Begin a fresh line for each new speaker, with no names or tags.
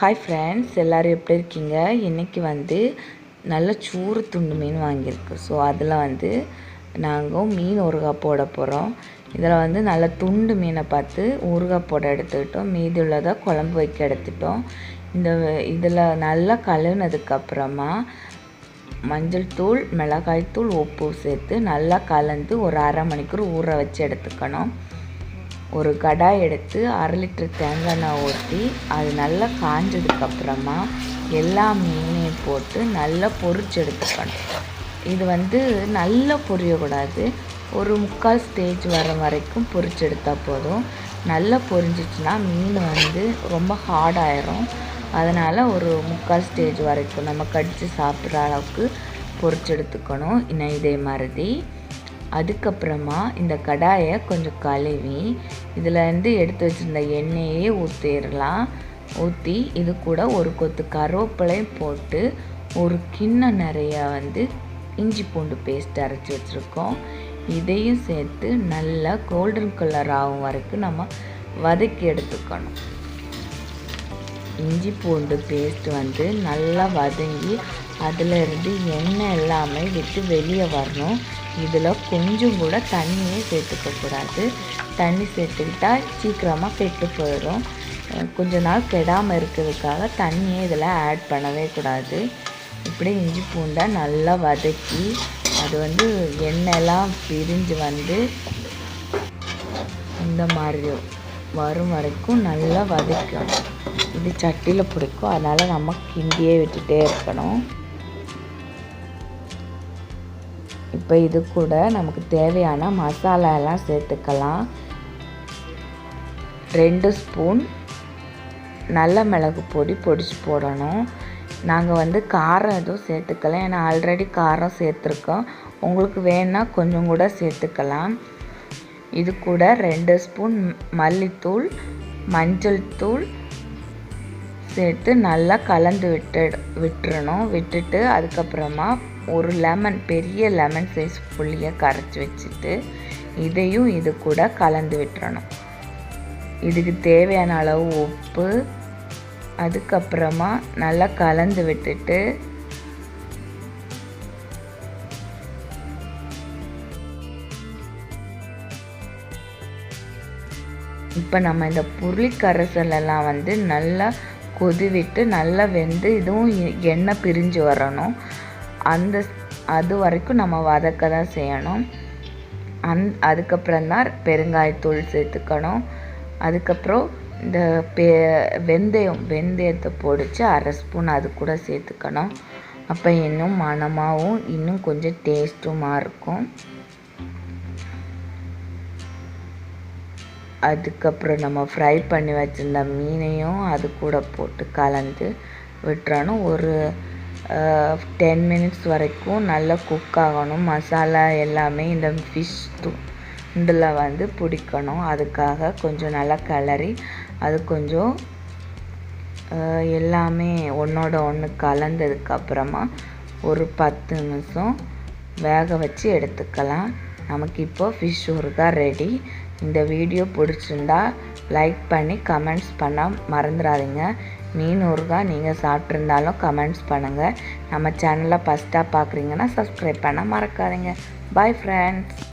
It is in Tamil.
ஹாய் ஃப்ரெண்ட்ஸ் எல்லோரும் எப்படி இருக்கீங்க? இன்றைக்கி வந்து நல்ல சூறு துண்டு மீன் வாங்கியிருக்கு. ஸோ அதில் வந்து நாங்கள் மீன் ஊறுகாய் போட போகிறோம் இதில் வந்து நல்ல துண்டு மீனை பார்த்து ஊறுகாய் போட எடுத்துக்கிட்டோம். மீதி உள்ளதை குழம்பு வைக்க எடுத்துட்டோம். இந்த இதில் நல்லா கழுவுனதுக்கப்புறமா மஞ்சள் தூள் மிளகாய் தூள் உப்பு சேர்த்து நல்லா கலந்து ஒரு அரை மணிக்கூர் ஊற வச்சு எடுத்துக்கணும். ஒரு கடாய் எடுத்து அரை லிட்டர் தேங்காய் எண்ணெய் ஊற்றி அது நல்லா காஞ்சதுக்கப்புறமா எல்லா மீனையும் போட்டு நல்லா பொரிச்சு எடுத்துக்கணும். இது வந்து நல்லா பொரியக்கூடாது. ஒரு முக்கால் ஸ்டேஜ் வர வரைக்கும் பொரிச்சு எடுத்தால் போதும். நல்லா பொரிஞ்சிச்சுன்னா மீன் வந்து ரொம்ப ஹார்டாயிரும் அதனால் ஒரு முக்கால் ஸ்டேஜ் வரைக்கும் நம்ம கடித்து சாப்பிட்ற அளவுக்கு பொரிச்சு எடுத்துக்கணும். இன்னும் இதே மாதிரி அதுக்கப்புறமா இந்த கடாயை கொஞ்சம் கழுவி இதுலேருந்து எடுத்து வச்சுருந்த எண்ணெயே ஊற்றிடலாம். ஊற்றி இது கூட ஒரு கொத்து கருவேப்பிலையும் போட்டு ஒரு கிண்ணம் நிறையா வந்து இஞ்சி பூண்டு பேஸ்ட் அரைச்சி வச்சுருக்கோம். இதையும் சேர்த்து நல்லா கோல்டன் கலர் ஆகும் வரைக்கும் நம்ம வதக்கி எடுத்துக்கணும். இஞ்சி பூண்டு பேஸ்ட் வந்து நல்லா வதங்கி அதில் இருந்து எண்ணெய் எல்லாமே விட்டு வெளியே வரணும். இதில் கொஞ்சம் கூட தண்ணியே சேர்த்துக்கக்கூடாது தண்ணி சேர்த்துக்கிட்டா சீக்கிரமாக கெட்டு போயிடும். கொஞ்ச நாள் கெடாமல் இருக்கிறதுக்காக தண்ணியே இதில் ஆட் பண்ணவே கூடாது. இப்படி இஞ்சி பூண்டை நல்லா வதக்கி அது வந்து எண்ணெயெல்லாம் பிரிஞ்சு வந்து இந்த மாதிரி வரும் வரைக்கும் நல்லா வதக்கணும். இது சட்டியில் பிடிக்கும். அதனால் நம்ம கிண்டியே விட்டுட்டே இருக்கணும். இப்போ இது கூட நமக்கு தேவையான மசாலா எல்லாம் சேர்த்துக்கலாம். ரெண்டு ஸ்பூன் நல்ல மிளகு பொடி பொடிச்சு போடணும். நாங்கள் வந்து காரம் எதுவும் சேர்த்துக்கல. ஏன்னா ஆல்ரெடி காரம் சேர்த்துருக்கோம். உங்களுக்கு வேணால் கொஞ்சம் கூட சேர்த்துக்கலாம். இது கூட ரெண்டு ஸ்பூன் மல்லித்தூள் மஞ்சள் தூள் சேர்த்து நல்லா கலந்து விட்டு விட்டுறணும். விட்டுட்டு அதுக்கப்புறமா ஒரு லெமன் பெரிய லெமன் சைஸ் புளியை கரைச்சி வச்சுட்டு இதையும் இது கூட கலந்து விட்டுறணும். இதுக்கு தேவையான அளவு உப்பு அதுக்கப்புறமா நல்லா கலந்து விட்டுட்டு இப்போ நம்ம இந்த புளி கரைசலெல்லாம் வந்து நல்லா கொதிவிட்டு நல்லா வெந்து இதுவும் எண்ணெய் பிரிஞ்சு வரணும். அந்த அது வரைக்கும் நம்ம வதக்க தான் செய்யணும். அந் அதுக்கப்புறம் தான் பெருங்காயத்தூள் சேர்த்துக்கணும். அதுக்கப்புறம் இந்த பெ வெந்தயம் வெந்தயத்தை பொடிச்சு அரை ஸ்பூன் அது கூட சேர்த்துக்கணும். அப்போ இன்னும் மணமாகவும் இன்னும் கொஞ்சம் டேஸ்ட்டுமாக இருக்கும். அதுக்கப்புறம் நம்ம ஃப்ரை பண்ணி வச்சுருந்த மீனையும் அது கூட போட்டு கலந்து விட்டுறணும். ஒரு டென் மினிட்ஸ் வரைக்கும் நல்லா குக் ஆகணும். மசாலா எல்லாமே இந்த ஃபிஷ் துண்டில் வந்து பிடிக்கணும். அதுக்காக கொஞ்சம் நல்லா கிளறி அது கொஞ்சம் எல்லாமே ஒன்றோட ஒன்று கலந்ததுக்கப்புறமா ஒரு பத்து நிமிஷம் வேக வச்சு எடுத்துக்கலாம். நமக்கு இப்போது ஃபிஷ் ஊறுகா ரெடி இந்த வீடியோ பிடிச்சிருந்தா லைக் பண்ணி கமெண்ட்ஸ் பண்ண மறந்துடாதீங்க மீன் ஊறுகாய் நீங்கள் சாப்பிட்ருந்தாலும் கமெண்ட்ஸ் பண்ணுங்கள் நம்ம சேனலை ஃபஸ்ட்டாக பார்க்குறீங்கன்னா சப்ஸ்கிரைப் பண்ண மறக்காதீங்க. Bye friends